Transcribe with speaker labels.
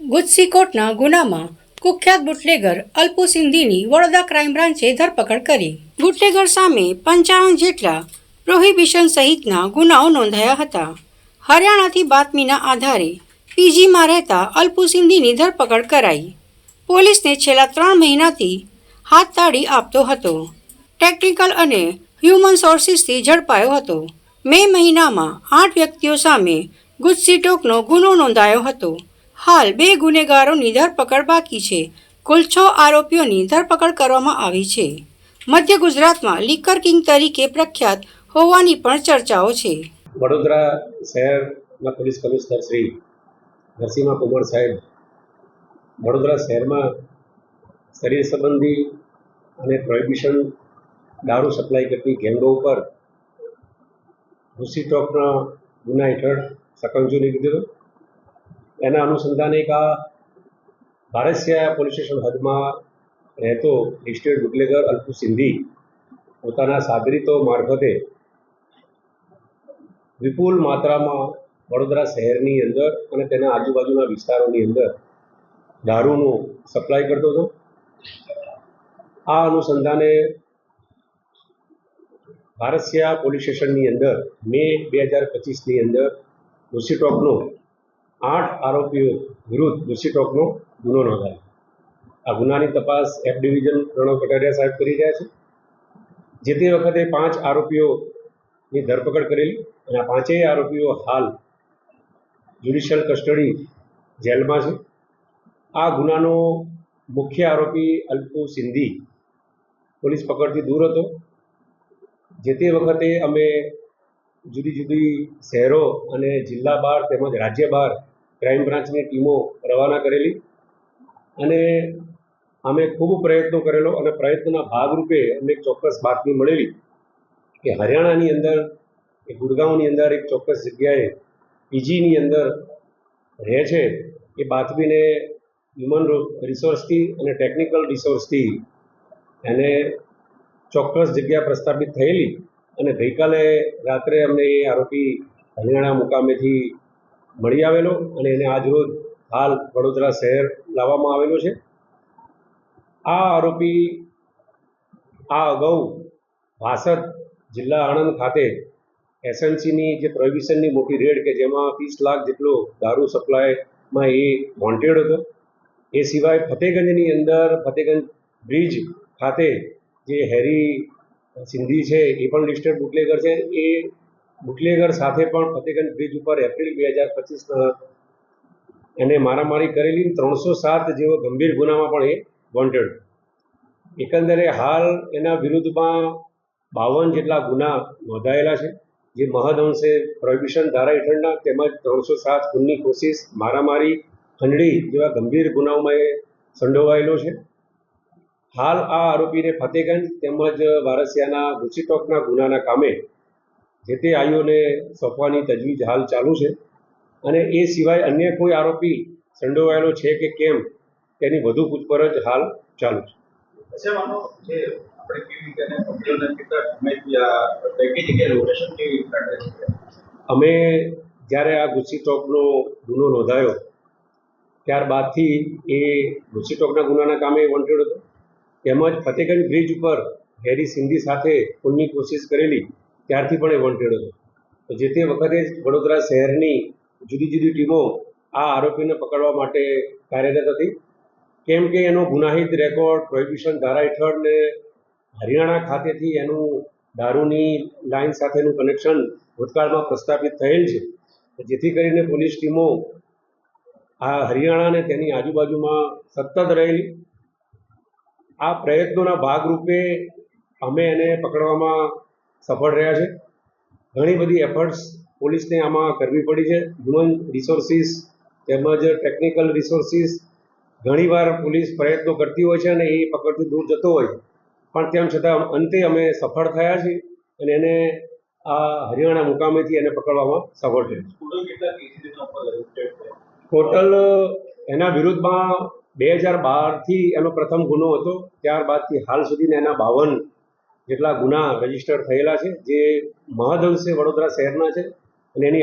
Speaker 1: ગુજસીકોટના ગુનામાં કુખ્યાત બુટલેગર અલ્પુ સિંધીની વડોદરા ક્રાઇમ બ્રાન્ચે ધરપકડ કરી. બુટલેગર સામે પંચાવન જેટલા પ્રોહિબિશન સહિતના ગુનાઓ નોંધાયા હતા. હરિયાણાથી બાતમીના આધારે પીજીમાં રહેતા અલ્પુ સિંધીની ધરપકડ કરાઈ. પોલીસને છેલ્લા ત્રણ મહિનાથી હાથ તાળી આપતો હતો. ટેકનિકલ અને હ્યુમન સોર્સિસથી ઝડપાયો હતો. મે મહિનામાં આઠ વ્યક્તિઓ સામે ગુજસીટોકનો ગુનો નોંધાયો હતો. હાલ બે ગુનેગારોની ધરપકડ બાકી છે. કુલ છ આરોપીઓની ધરપકડ કરવામાં આવી છે. મધ્ય ગુજરાતમાં લીકર કિંગ તરીકે પ્રખ્યાત હોવાની પણ ચર્ચાઓ છે.
Speaker 2: વડોદરા શહેરના પોલીસ કમિશનર શ્રી નરસિંહા કુમાર સાહેબ વડોદરા શહેરમાં શરીર સંબંધી અને પ્રોહિબિશન દારૂ સપ્લાય કરતી ગેંગો ઉપર ભૂસી ટોકના ગુના હેઠળ સકંજો લીધી દીધો એના અનુસંધાને એક આ ભારસિયા પોલીસ સ્ટેશન હદમાં રહેતો લિસ્ટેડ બુટલેગર અલ્પુ સિંધી પોતાના સાગરીતો મારફતે વિપુલ માત્રામાં વડોદરા શહેરની અંદર અને તેના આજુબાજુના વિસ્તારોની અંદર દારૂનો સપ્લાય કરતો હતો. આ અનુસંધાને ભારસિયા પોલીસ સ્ટેશનની અંદર મે બે હજાર પચીસની અંદર લુસીટોકનો આઠ આરોપીઓ વિરુદ્ધ દુષિટોકનો ગુનો નોંધાયો. આ ગુનાની તપાસ એફ ડિવિઝન પ્રણવ કટારિયા સાહેબ કરી રહ્યા છે. જે તે વખતે પાંચ આરોપીઓની ધરપકડ કરેલી અને આ પાંચેય આરોપીઓ હાલ જ્યુડિશિયલ કસ્ટડી જેલમાં છે. આ ગુનાનો મુખ્ય આરોપી અલ્પુ સિંધી પોલીસ પકડથી દૂર હતો. જે તે વખતે અમે જુદી જુદી શહેરો અને જિલ્લા બહાર તેમજ રાજ્ય બહાર ક્રાઇમ બ્રાન્ચની ટીમો રવાના કરેલી અને અમે ખૂબ પ્રયત્નો કરેલો અને પ્રયત્નના ભાગરૂપે અમને એક ચોક્કસ બાતમી મળેલી કે હરિયાણાની અંદર એ ગુડગાંવની અંદર એક ચોક્કસ જગ્યાએ પીજીની અંદર રહે છે. એ બાતમીને હ્યુમન રિસોર્સથી અને ટેકનિકલ રિસોર્સથી એને ચોક્કસ જગ્યા પ્રસ્થાપિત થયેલી અને ગઈકાલે રાત્રે અમને એ આરોપી હરિયાણા મુકામેથી મળી આવેલો અને એને આજરોજ હાલ વડોદરા શહેર લાવવામાં આવેલો છે. આ આરોપી આ અગાઉ વાસદ જિલ્લા આણંદ ખાતે એસએનસીની જે પ્રોહિબિશનની મોટી રેડ કે જેમાં ત્રીસ લાખ જેટલો દારૂ સપ્લાયમાં એ વોન્ટેડ હતો. એ સિવાય ફતેગંજની અંદર ફતેગંજ બ્રિજ ખાતે જે હેરી સિંધી છે એ પણ લિસ્ટેડ બુટલેગર છે. એ બુટલેગર સાથે પણ ફતેગંજ બ્રિજ ઉપર એપ્રિલ બે હજાર પચીસના એને મારામારી કરેલી ત્રણસો સાત જેવો ગંભીર ગુનામાં પણ એ વોન્ટેડ એકંદરે હાલ એના વિરુદ્ધમાં બાવન જેટલા ગુના નોંધાયેલા છે, જે મહદઅંશે પ્રોહિબિશન ધારા હેઠળના તેમજ ત્રણસો સાત ખૂનની કોશિશ, મારામારી, ખંડણી જેવા ગંભીર ગુનાઓમાં એ સંડોવાયેલો છે. હાલ આ આરોપીને ફતેગંજ તેમજ વારસિયાના ગુચીટોકના ગુનાના કામે જે તે આયોને સોંપવાની તજવીજ હાલ ચાલુ છે. અને એ સિવાય અન્ય કોઈ આરોપી સંડોવાયેલો છે કે કેમ તેની વધુ પૂછપરછ હાલ ચાલુ છે.
Speaker 3: અમે
Speaker 2: જ્યારે આ ગુસ્સી ટોકનો ગુનો નોંધાયો ત્યારબાદથી એ ગુસ્સી ટોકના ગુનાના કામે વોન્ટેડ હતો. તેમજ ફતેગંજ બ્રિજ ઉપર હેરી સિંધી સાથે ખૂનની કોશિશ કરેલી ત્યારથી પણ એ વોન્ટેડ હતો. તો જે તે વખતે વડોદરા શહેરની જુદી જુદી ટીમો આ આરોપીને પકડવા માટે કાર્યરત હતી. કેમ કે એનો ગુનાહિત રેકોર્ડ પ્રોહિબિશન ધારા હેઠળ ને હરિયાણા ખાતેથી એનું દારૂની લાઇન સાથેનું કનેક્શન ભૂતકાળમાં પ્રસ્થાપિત થયેલ છે. જેથી કરીને પોલીસ ટીમો આ હરિયાણા અને તેની આજુબાજુમાં સતત રહેલી. આ પ્રયત્નોના ભાગરૂપે અમે એને પકડવામાં સફળ રહ્યા છે. ઘણી બધી એફર્ટ્સ પોલીસને આમાં કરવી પડી છે. હ્યુમન રિસોર્સિસ તેમજ ટેકનિકલ રિસોર્સિસ ઘણીવાર પોલીસ પ્રયત્નો કરતી હોય છે અને એ પકડથી દૂર જતો હોય પણ તેમ છતાં અંતે અમે સફળ થયા છીએ અને એને આ હરિયાણા મુકામેથી એને પકડવામાં સફળ થયું છે
Speaker 3: ટોટલ એના છે?
Speaker 2: ટોટલ એના વિરુદ્ધમાં બે હજાર બારથી એનો પ્રથમ ગુનો હતો. ત્યારબાદથી હાલ સુધીના એના બાવન જેટલા ગુના રજિસ્ટર થયેલા છે જે મહદઅંશે વડોદરા શહેરના છે અને એની